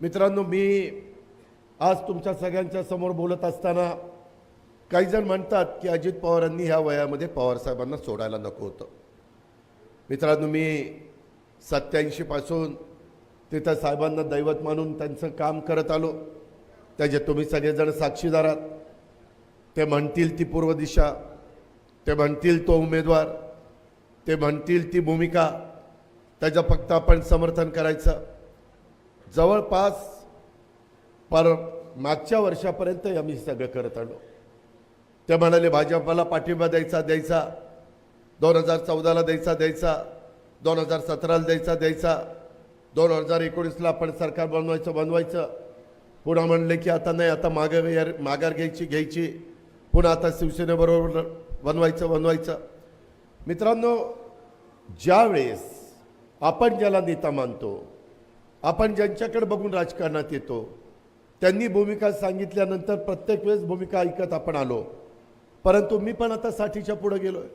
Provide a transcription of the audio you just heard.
मित्रांनो मी आज तुमच्या सगळ्यांच्या समोर बोलत असताना काही जण म्हणतात की अजित पवारांनी ह्या वयामध्ये पवार साहेबांना सोडायला नको होतं. मित्रांनो मी सत्याऐंशीपासून तिथं साहेबांना दैवत मानून त्यांचं काम करत आलो. त्याचे तुम्ही सगळेजण साक्षीदार आहात. ते म्हणतील ती पूर्व दिशा ते म्हणतील तो उमेदवार ते म्हणतील ती भूमिका. त्याचं फक्त आपण समर्थन करायचं. जवळपास पर मागच्या वर्षापर्यंत आम्ही सगळं करत आलो. ते म्हणाले भाजपाला पाठिंबा द्यायचा द्यायचा. दोन हजार चौदाला द्यायचा द्यायचा. दोन हजार सतराला द्यायचा द्यायचा. दोन हजार एकोणीसला आपण सरकार बनवायचं बनवायचं. पुन्हा म्हणले की आता नाही आता मागं माघार घ्यायची घ्यायची. पुन्हा आता शिवसेनेबरोबर बनवायचं बनवायचं. मित्रांनो ज्यावेळेस आपण ज्याला नेता मानतो आपण ज्यांच्याकडे बघून राजकारणात येतो त्यांनी भूमिका सांगितल्यानंतर प्रत्येक वेळेस भूमिका ऐकत आपण आलो. परंतु मी पण आता साठीच्या पुढं गेलो आहे